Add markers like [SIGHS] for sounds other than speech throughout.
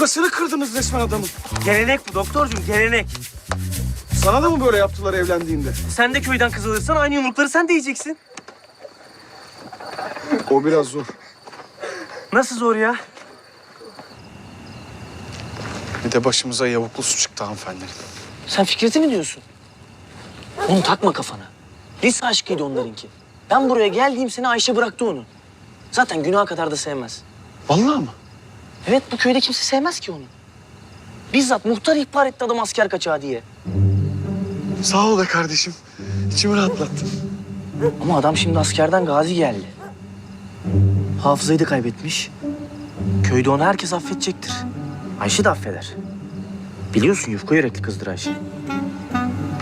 Omurgasını kırdınız resmen adamın. Gelenek bu doktorcuğum gelenek. Sana da mı böyle yaptılar evlendiğinde? Sen de köyden kız alırsan aynı yumrukları sen de yiyeceksin. O biraz zor. Nasıl zor ya? Bir de başımıza yavuklu su çıktı hanımefendi. Sen Fikret'i mi diyorsun? Onu takma kafana. Lise aşkıydı onlarınki. Ben buraya geldiğim sene Ayşe bıraktı onu. Zaten günaha kadar da sevmez. Vallahi mı? Evet bu köyde kimse sevmez ki onu. Bizzat muhtar ihbar etti adam asker kaçağı diye. Sağ ol be kardeşim. İçimi rahatlattın. Ama adam şimdi askerden gazi geldi. Hafızayı da kaybetmiş. Köyde onu herkes affedecektir. Ayşe de affeder. Biliyorsun yufka yürekli kızdır Ayşe.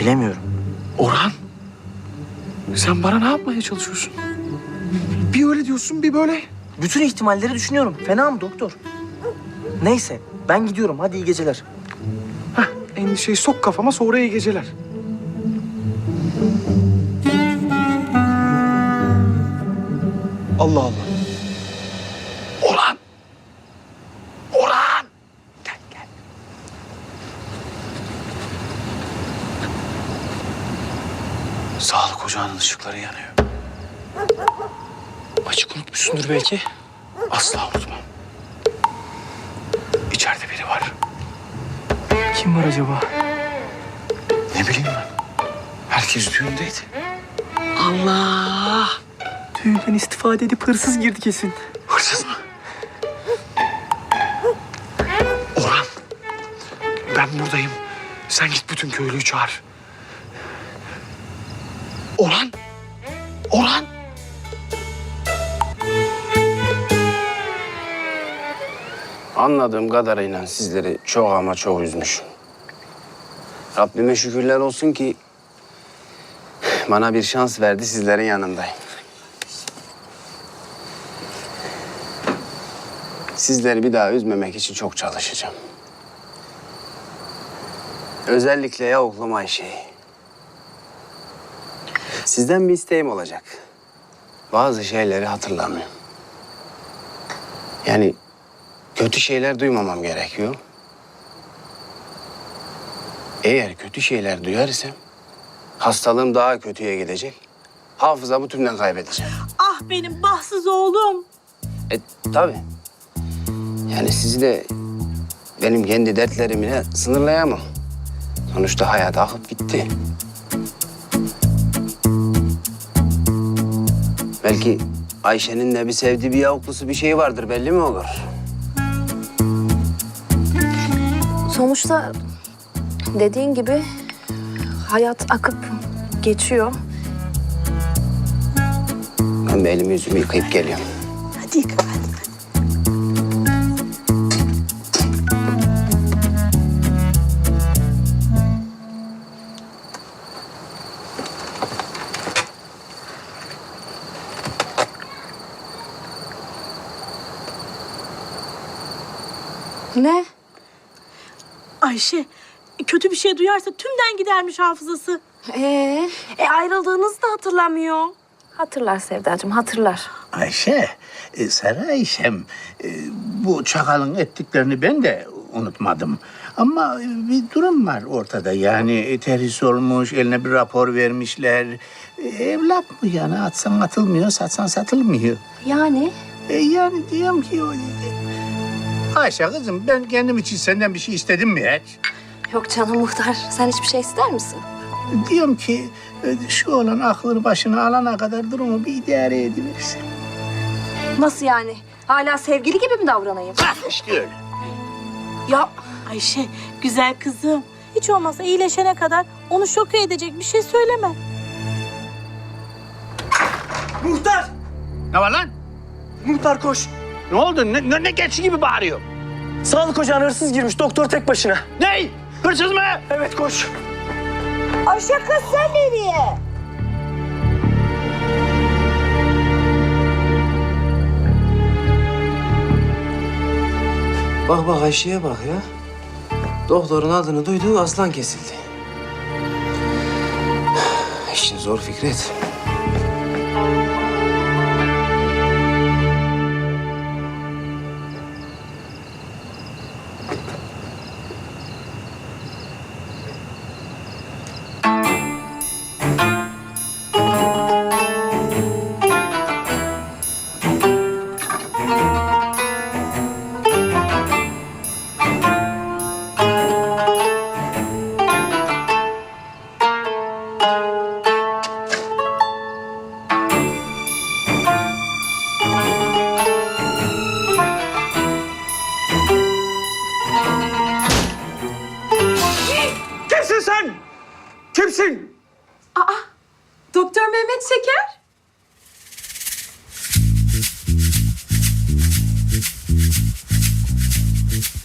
Bilemiyorum. Orhan. Sen bana ne yapmaya çalışıyorsun? Bir öyle diyorsun bir böyle. Bütün ihtimalleri düşünüyorum. Fena mı doktor? Neyse ben gidiyorum. Hadi iyi geceler. Heh, endişeyi sok kafama sonra iyi geceler. Allah Allah. Orhan. Orhan. Gel gel. Sağlık ocağının ışıkları yanıyor. Açık unutmuşsundur belki. Asla unutmam. Biri var. Kim var acaba? Ne bileyim ben. Herkes düğündeydi. Allah! Düğünden istifade edip hırsız girdi kesin. Hırsız mı? Orhan. Ben buradayım. Sen git bütün köylüyü çağır. Orhan. Orhan. Anladığım kadarıyla sizleri çok ama çok üzmüşüm. Rabbime şükürler olsun ki bana bir şans verdi sizlerin yanındayım. Sizleri bir daha üzmemek için çok çalışacağım. Özellikle yavuklum Ayşe'yi. Sizden bir isteğim olacak. Bazı şeyleri hatırlamıyorum. Yani kötü şeyler duymamam gerekiyor. Eğer kötü şeyler duyarsam hastalığım daha kötüye gidecek. Hafızamı tümden kaybedeceğim. Ah benim bahtsız oğlum. E tabii. Yani sizi de benim kendi dertlerimle sınırlayamam. Sonuçta hayat akıp gitti. Belki Ayşe'nin de bir sevdiği bir yavuklusu bir şey vardır belli mi olur? Sonuçta dediğin gibi hayat akıp geçiyor. Ben bir elimi yüzümü yıkayıp geliyorum. Hadi yıka hadi. Ne? Ayşe kötü bir şey duyarsa tümden gidermiş hafızası. Ee, e ayrıldığınızı da hatırlamıyor. Hatırlar Sevdacığım, hatırlar. Ayşe, e, Sarı Ayşem, e, bu çakalın ettiklerini ben de unutmadım. Ama e, bir durum var ortada. Yani e, terhis olmuş, eline bir rapor vermişler. E, evlat mı yani? Atsan atılmıyor, satsan satılmıyor. Yani? E, yani diyorum ki... o- Ayşe kızım, ben kendim için senden bir şey istedim mi hiç? Yok canım muhtar, sen hiçbir şey ister misin? Diyorum ki e, şu olan aklını başına alana kadar durumu bir idare ediversin. Nasıl yani? Hala sevgili gibi mi davranayım? İşte öyle. Ya Ayşe güzel kızım. Hiç olmazsa iyileşene kadar onu şok edecek bir şey söyleme. Muhtar! Ne var lan? Muhtar koş. Ne oldu? Ne, ne, ne geçi gibi bağırıyor? Sağlık ocağına hırsız girmiş. Doktor tek başına. Ney? Hırsız mı? Evet koş. Ayşe kız sen nereye? Bak bak Ayşe'ye bak ya. Doktorun adını duydu, aslan kesildi. [SIGHS] İşin zor Fikret.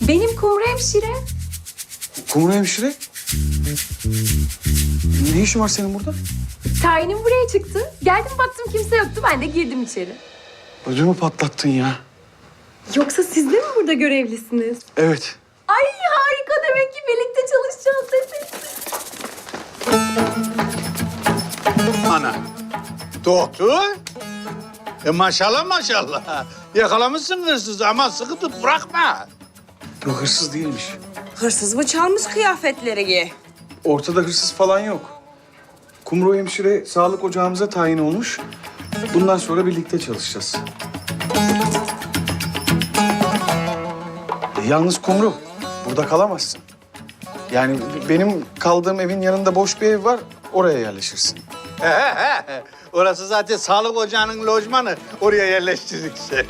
Benim kumru hemşire. Kumru hemşire. Ne işin var senin burada? Tayinim buraya çıktı. Geldim baktım kimse yoktu. Ben de girdim içeri. Ödümü patlattın ya. Yoksa siz de mi burada görevlisiniz? Evet. Ay harika demek ki birlikte çalışacağız dedi. Ana. Doktor. E maşallah maşallah. Yakalamışsın hırsızı ama sıkı tut bırakma. Yok hırsız değilmiş. Hırsız mı çalmış kıyafetleri? Ortada hırsız falan yok. Kumru hemşire sağlık ocağımıza tayin olmuş. Bundan sonra birlikte çalışacağız. E, yalnız Kumru, burada kalamazsın. Yani benim kaldığım evin yanında boş bir ev var, oraya yerleşirsin. Orası zaten sağlık ocağının lojmanı. Oraya yerleştirdik seni.